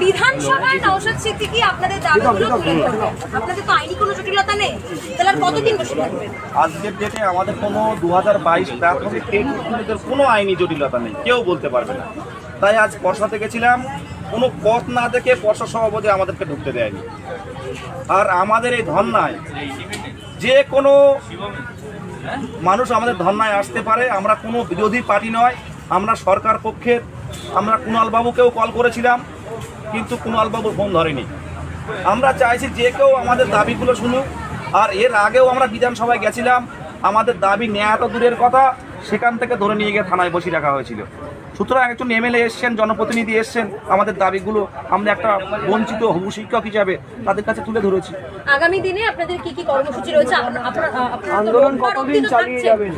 বিধানসভায় সিদ্দিকী আপনাদের দাবিগুলো আপনাদের তো আইনি কোনো জটিলতা নেই। তাহলে আর কতদিন বসে আজকের ডেটে আমাদের কোনো দু হাজার বাইশ প্রাথমিক কোনো আইনি জটিলতা নেই। কেউ বলতে পারবে না। তাই আজ পর্ষাতে গেছিলাম। কোনো পথ না দেখে পর্ষদ সভাপতি আমাদেরকে ঢুকতে দেয়নি। আর আমাদের এই ধর্নায় যে কোনো মানুষ আমাদের ধর্নায় আসতে পারে। আমরা কোনো বিরোধী পার্টি নয়। আমরা সরকার পক্ষের আমরা কুণালবাবুকেও কল করেছিলাম, কিন্তু কুণালবাবু ফোন ধরেনি। আমরা চাইছি যে কেউ আমাদের দাবিগুলো শুনুক, আর এর আগেও আমরা বিধানসভায় গেছিলাম, আমাদের দাবি নেওয়া তো দূরের কথা, সেখান থেকে ধরে নিয়ে গিয়ে থানায় বসিয়ে রাখা হয়েছিল। সুতরাং একজন এমএলএ এসছেন জনপ্রতিনিধি এসছেন আমাদের দাবিগুলো আমরা একটা বঞ্চিত হবু শিক্ষক হিসাবে তাদের কাছে তুলে ধরেছি। আগামী দিনে আপনাদের কি কি কর্মসূচি রয়েছে? আন্দোলন কতদিন চালিয়ে যাবেন?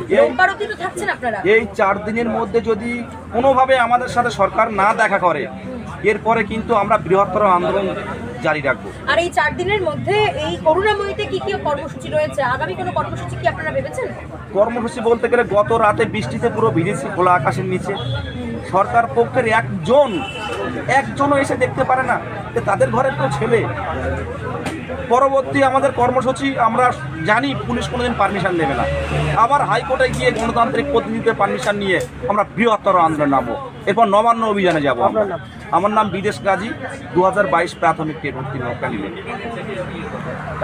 এই চার দিনের মধ্যে যদি কোনোভাবে আমাদের সাথে সরকার না দেখা করে এরপরে কিন্তু আমরা বৃহত্তর আন্দোলন জারি রাখব। আর এই চার দিনের মধ্যে এই করুণাময়ীতে কি কি কর্মসূচি রয়েছে? আগামী কোনো কর্মসূচি কি আপনারা ভেবেছেন? কর্মসূচি বলতে গেলে গত রাতে বৃষ্টিতে পুরো ভিজেছি খোলা আকাশের নিচে। সরকার পক্ষের একজন, একজনও এসে দেখতে পারে না যে তাদের ঘরের তো ছেলে। পরবর্তী আমাদের কর্মসূচি, আমরা জানি পুলিশ কোনোদিন পারমিশন দেবে না। আবার হাইকোর্টে গিয়ে গণতান্ত্রিক প্রতিনিধিদের পারমিশন নিয়ে আমরা বৃহত্তর আন্দোলন নামবো। এরপর নবান্ন অভিযানে যাব নাম? আমার নাম বিদেশ গাজী দু হাজার বাইশ প্রাথমিক টেট ভর্তি